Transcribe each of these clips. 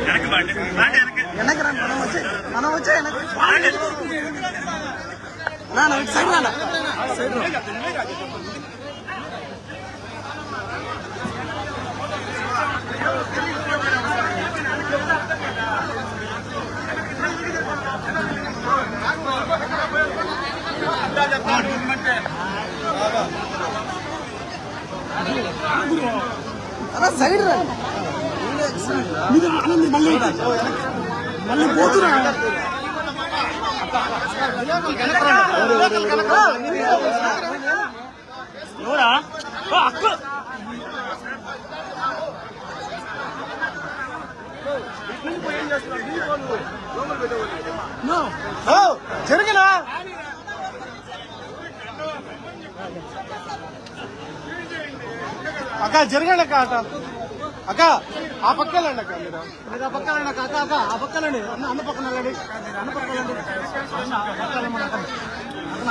వెనక్కి బాండి బాండి వెనక్కి వెనక్కి రండి మనం వచ్చే మనం వచ్చే వెనక్కి నా నా ఇటు సైడ్ రానా రా. అలా సైడ్ రా. మళ్ళీ. పోతున్నా ఎవరా అక్క. జరిగినా అక్క జరగండి అక్క అట అక్క ఆ పక్క వెళ్ళండి అక్క మీరు. మీరు ఆ పక్కన అక్క అక్క అక్క ఆ పక్కనండి అన్న అన్న పక్కన వెళ్ళండి అన్న పక్కన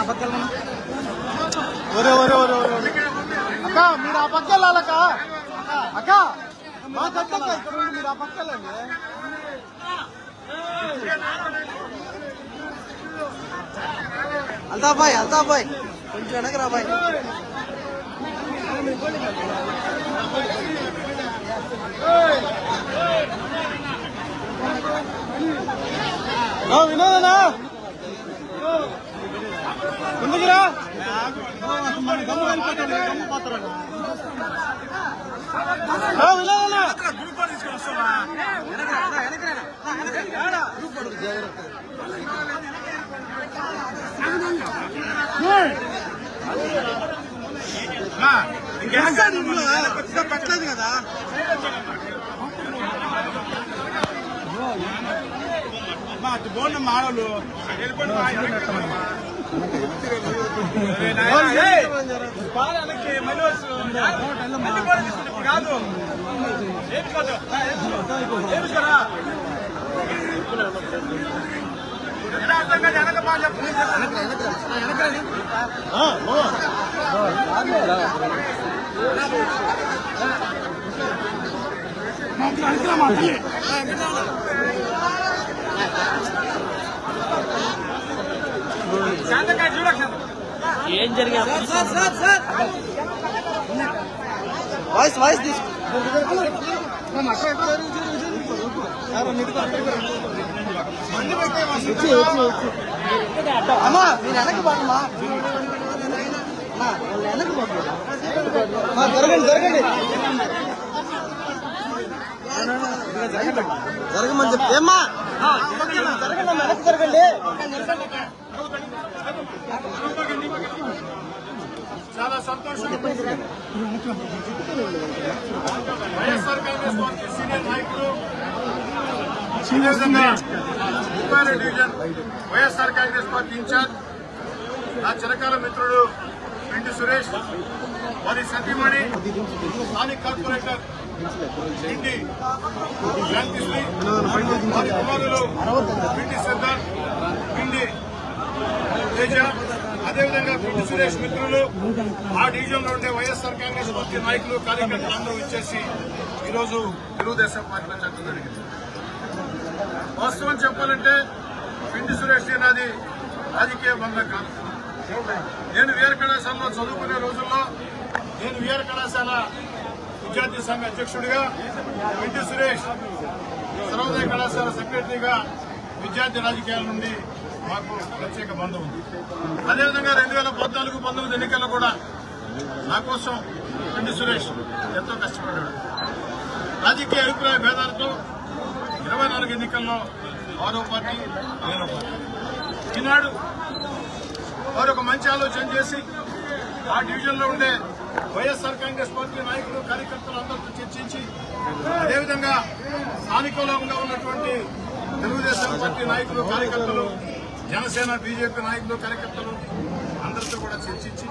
పక్కన వెళ్ళమను. ఒరే ఒరే ఒరే ఒరే. అక్క మీరు ఆ పక్క వెళ్ళాలక్క అక్క. మా కక్క ఇక్కడ మీరు ఆ పక్క వెళ్ళండి వెళ్తా బాయ్ వెళ్తా బాయ్. కొంచెం వెనక రా బాయ్. ఆ, వినోదనా? ముందుకురా ఆ, పెట్టలేదు కదా. బోన్ మాడలు కాదు. వెనక బాగా ఆ, ఓ. శాంతకాయ చూడక ఏం జరిగింది sir sir sir voice voice తీసుకో అమ్మా మీరు వెనక్కి పోమ్మా జరగండి జరగండి జరగమని చెప్తే ఏమ్మా జరగండి వెనక్కి జరగండి చాలా సంతోషం వైఎస్ఆర్ కాంగ్రెస్ పార్టీ సీనియర్ నాయకులు అదేవిధంగా Mupparu division YSR Congress party incharge నా చిరకాల మిత్రుడు పిండి సురేష్ వారి సతీమణి స్థానిక కార్పొరేటర్ పిండి శాంతిశ్రీ వారి కుమారులు పిండి సిద్ధార్థ్ పిండి తేజ అదేవిధంగా పిండి సురేష్ మిత్రులు ఆ డివిజన్లో ఉండే వైఎస్ఆర్ కాంగ్రెస్ పార్టీ నాయకులు కార్యకర్తలు అందరూ ఇచ్చేసి ఈరోజు తెలుగుదేశం పార్టీలో చర్చ జరిగింది. వాస్తవం చెప్పాలంటే పిండి సురేష్ నాది రాజకీయ బంధం కాదు. నేను వీర కళాశాలలో చదువుకునే రోజుల్లో నేను వీర కళాశాల విద్యార్థి సంఘ అధ్యక్షుడిగా పిండి సురేష్ సర్వోదయ కళాశాల సెక్రటరీగా విద్యార్థి రాజకీయాల నుండి మాకు ప్రత్యేక బంధం ఉంది. అదేవిధంగా రెండు వేల పద్నాలుగు పంతొమ్మిది ఎన్నికల్లో కూడా నా కోసం పిండి సురేష్ ఎంతో కష్టపడ్డాడు. రాజకీయ అభిప్రాయ భేదాలతో ఇరవై నాలుగు ఎన్నికల్లో ఆరో పార్టీ నేను పార్టీ. ఈనాడు వారు ఒక మంచి ఆలోచన చేసి ఆ డివిజన్లో ఉండే వైఎస్ఆర్ కాంగ్రెస్ పార్టీ నాయకులు కార్యకర్తలు అందరితో చర్చించి అదేవిధంగా స్థానికంగా ఉన్నటువంటి తెలుగుదేశం పార్టీ నాయకులు కార్యకర్తలు జనసేన బీజేపీ నాయకులు కార్యకర్తలు అందరితో కూడా చర్చించి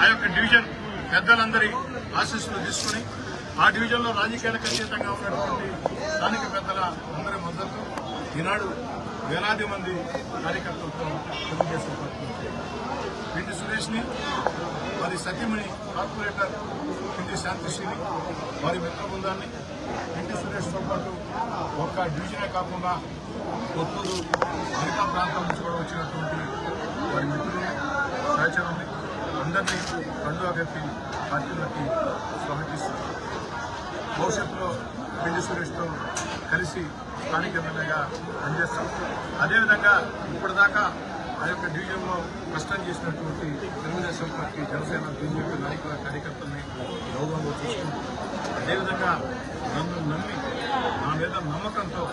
ఆ యొక్క డివిజన్ పెద్దలందరి ఆశీస్సులు తీసుకుని ఆ డివిజన్లో రాజకీయాలకు అతీతంగా ఉన్నటువంటి స్థానిక పెద్దల అందరి మద్దతు ఈనాడు వేలాది మంది కార్యకర్తలతో సురేష్ని మరి సతీమణి కార్పొరేటర్ పిండి శాంతిశ్రీని వారి మిత్ర బృందాన్ని కింది సురేష్తో పాటు ఒక్క డివిజనే కాకుండా కొత్తూరు మిగతా ప్రాంతం నుంచి కూడా వచ్చినటువంటి వారి మిత్రుల్ని సహచరుల్ని అందరినీ కండుగా కప్పి పార్టీలకి స్వాగతిస్తున్నారు భవిష్యత్తులో పిండి సురేష్తో కలిసి స్థానిక ఎమ్మెల్యేగా పనిచేస్తాం. అదేవిధంగా ఇప్పటిదాకా ఆ యొక్క డివిజన్లో కష్టం చేసినటువంటి తెలుగుదేశం పార్టీ జనసేన బీజేపీ నాయకుల కార్యకర్తల్ని గౌరవంగా చూసుకుంటూ అదేవిధంగా నన్ను నమ్మి నా మీద నమ్మకంతో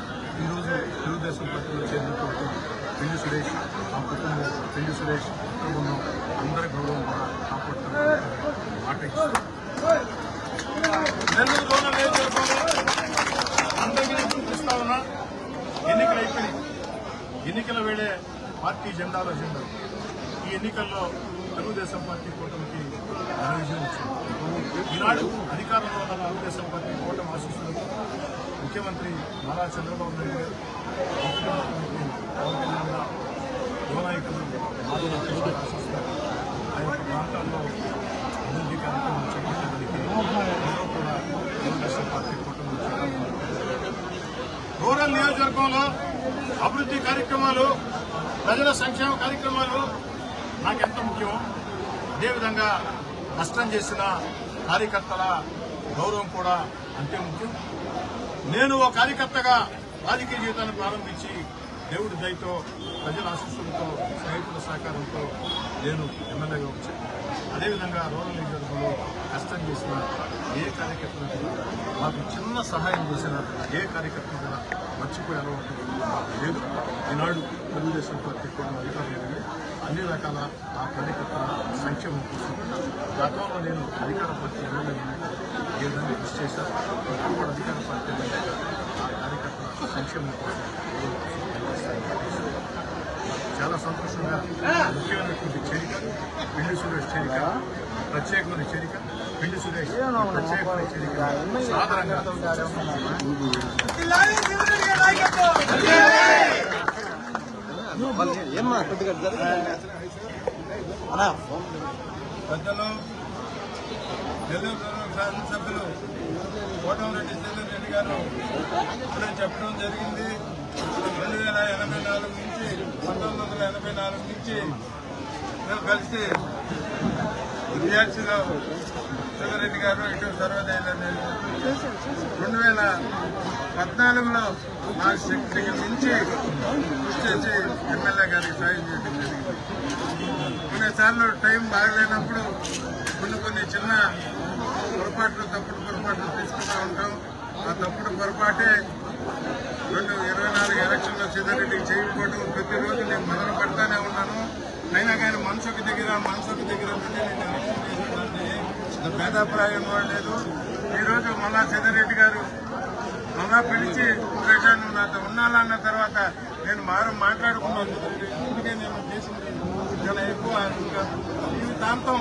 ఈరోజు తెలుగుదేశం పార్టీలో చేరినటువంటి పిండి సురేష్ ఆ కుటుంబం పిండి సురేష్ కుటుంబంలో అందరి గౌరవం కూడా కాపాడుతున్నారు మాట నెల్లూరు జోనల్ అందరికీ చూపిస్తా ఉన్నా ఎన్నికలు అయిపోయి ఎన్నికల వేళే పార్టీ జెండాలో జెండా. ఈ ఎన్నికల్లో తెలుగుదేశం పార్టీ కూటమికి ఘన విజయం వచ్చింది. ఈనాడు అధికారంలో ఉన్న తెలుగుదేశం పార్టీ కూటమి ఆశిస్తున్నారు ముఖ్యమంత్రి నారా చంద్రబాబు నాయుడు గారు ముఖ్యమంత్రి పవన్ కళ్యాణ్ యువనాయకులు యువ ఆశిస్తున్నారు. ఆ యొక్క ప్రాంతాల్లో అభివృద్ధి కార్యక్రమం చేపట్టడానికి కూడా తెలుగుదేశం పార్టీ కూటమి రూరల్ నియోజకవర్గంలో అభివృద్ధి కార్యక్రమాలు ప్రజల సంక్షేమ కార్యక్రమాలు నాకు ఎంత ముఖ్యం అదేవిధంగా నష్టం చేసిన కార్యకర్తల గౌరవం కూడా అంతే ముఖ్యం. నేను ఓ కార్యకర్తగా రాజకీయ జీవితాన్ని ప్రారంభించి దేవుడి దయతో ప్రజల ఆశీస్సులతో స్నేహితుల సహకారంతో నేను ఎమ్మెల్యేగా వచ్చాను. అదేవిధంగా రూరల్ నియోజకవర్గంలో కష్టం చేసిన ఏ కార్యకర్తలు కూడా మాకు చిన్న సహాయం చేసిన ఏ కార్యకర్తను కూడా మర్చిపోయే అలవాటు లేదు ఈనాడు తెలుగుదేశం పార్టీ కూడా అధికారులు అన్ని రకాల ఆ కార్యకర్తల సంక్షేమం కోసం గతంలో నేను అధికార పార్టీ ఎమ్మెల్యే ఏ విధంగా కృషి చేశాను ఇప్పుడు కూడా అధికార పార్టీ ఎమ్మెల్యేగా ఆ కార్యకర్తల సంక్షేమం కోసం చాలా సంతోషంగా ముఖ్యమైనటువంటి చేరిక పిండి సురేష్ చేరిక ప్రత్యేకమైన చేరిక పిండి సురేష్ ప్రత్యేకమైన చేరిక. సాధారణంగా పెద్దలు నెల్లూరు శాసనసభ్యులు కోటమిరెడ్డి శ్రీధర్ రెడ్డి గారు ఇప్పుడే చెప్పడం జరిగింది. రెండు వేల ఎనభై నాలుగు నుంచి పంతొమ్మిది వందల ఎనభై నాలుగు నుంచి మేము కలిసి విద్యార్థిలో శ్రీధర్ గారు ఇటు సర్వదయ రెండు వేల పద్నాలుగులో నా శక్తికి మించి కృషి చేసి ఎమ్మెల్యే గారికి సాయం చేయడం జరిగింది. కొన్నిసార్లు టైం బాగలేనప్పుడు కొన్ని కొన్ని చిన్న పొరపాట్లు తప్పుడు పొరపాట్లు తీసుకుంటూ ఉంటాం. ఆ తప్పుడు పొరపాటే రెండు ఇరవై నాలుగు ఎలక్షన్లో సీతారెడ్డికి చేయకపోవడం ప్రతిరోజు నేను మదన పెడతానే ఉన్నాను. అయినా కానీ మనసుకు దగ్గర మనసుకు దగ్గర నేను భేదాభిప్రాయం కూడా లేదు. ఈరోజు మళ్ళా సీతారెడ్డి గారు మళ్ళా పిలిచి సురేష్ నాతో ఉండాలన్న తర్వాత నేను మారు మాట్లాడుకున్నాను. ఎందుకంటే నేను చేసిన చాలా ఎక్కువ ఇంకా జీవితాంతం